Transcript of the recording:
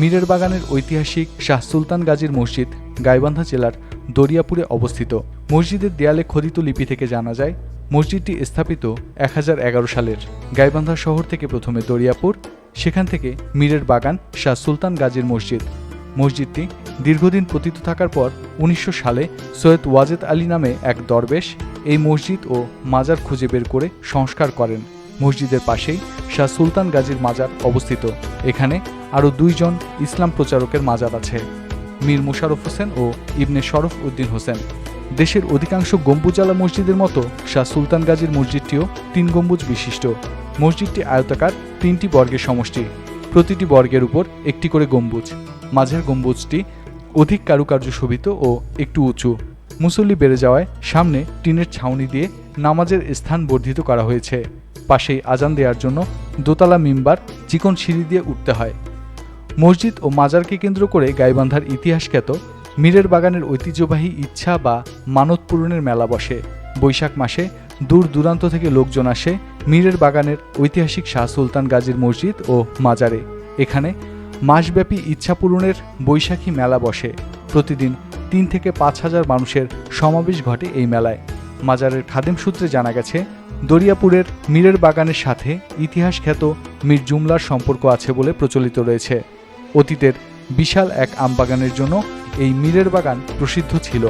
মীরের বাগানের ঐতিহাসিক শাহ সুলতান গাজীর মসজিদ গাইবান্ধা জেলার দরিয়াপুরে অবস্থিত। মসজিদের দেয়ালে খোদিত লিপি থেকে জানা যায়, মসজিদটি স্থাপিত এক হাজার এগারো সালের গাইবান্ধা শহর থেকে প্রথমে দরিয়াপুর, সেখান থেকে মীরের বাগান শাহ সুলতান গাজীর মসজিদ। মসজিদটি দীর্ঘদিন পতিত থাকার পর উনিশশো সালে সৈয়দ ওয়াজেদ আলী নামে এক দরবেশ এই মসজিদ ও মাজার খুঁজে বের করে সংস্কার করেন। মসজিদের পাশেই শাহ সুলতান গাজীর মাজার অবস্থিত। এখানে আরও দুইজন ইসলাম প্রচারকের মাজার আছে, মীর মুশারফ হোসেন ও ইবনে শরফ উদ্দিন হোসেন। দেশের অধিকাংশ গম্বুজালা মসজিদের মতো শাহ সুলতান গাজীর মসজিদটিও তিন গম্বুজ বিশিষ্ট। মসজিদটি আয়তাকার তিনটি বর্গের সমষ্টি, প্রতিটি বর্গের উপর একটি করে গম্বুজ। মাঝের গম্বুজটি অধিক কারুকার্য শোভিত ও একটু উঁচু। মুসল্লি বেড়ে যাওয়ায় সামনে টিনের ছাউনি দিয়ে নামাজের স্থান বর্ধিত করা হয়েছে। পাশেই আজান দেওয়ার জন্য দোতলা মিম্বার চিকন সিঁড়ি দিয়ে উঠতে হয়। মসজিদ ও মাজারকে কেন্দ্র করে গাইবান্ধার ইতিহাস খ্যাত মীরের বাগানের ঐতিহ্যবাহী ইচ্ছা বা মানত পূরণের মেলা বসে। বৈশাখ মাসে দূর দূরান্ত থেকে লোকজন আসে মীরের বাগানের ঐতিহাসিক শাহ সুলতান গাজীর মসজিদ ও মাজারে। এখানে মাসব্যাপী ইচ্ছা পূরণের বৈশাখী মেলা বসে। প্রতিদিন তিন থেকে পাঁচ হাজার মানুষের সমাবেশ ঘটে এই মেলায়। মাজারের খাদেম সূত্রে জানা গেছে দরিয়াপুরের মীরের বাগানের সাথে ইতিহাস খ্যাত মীর জুমলার সম্পর্ক আছে বলে প্রচলিত রয়েছে। অতীতের বিশাল এক আমবাগানের জন্য এই মীরের বাগান প্রসিদ্ধ ছিল।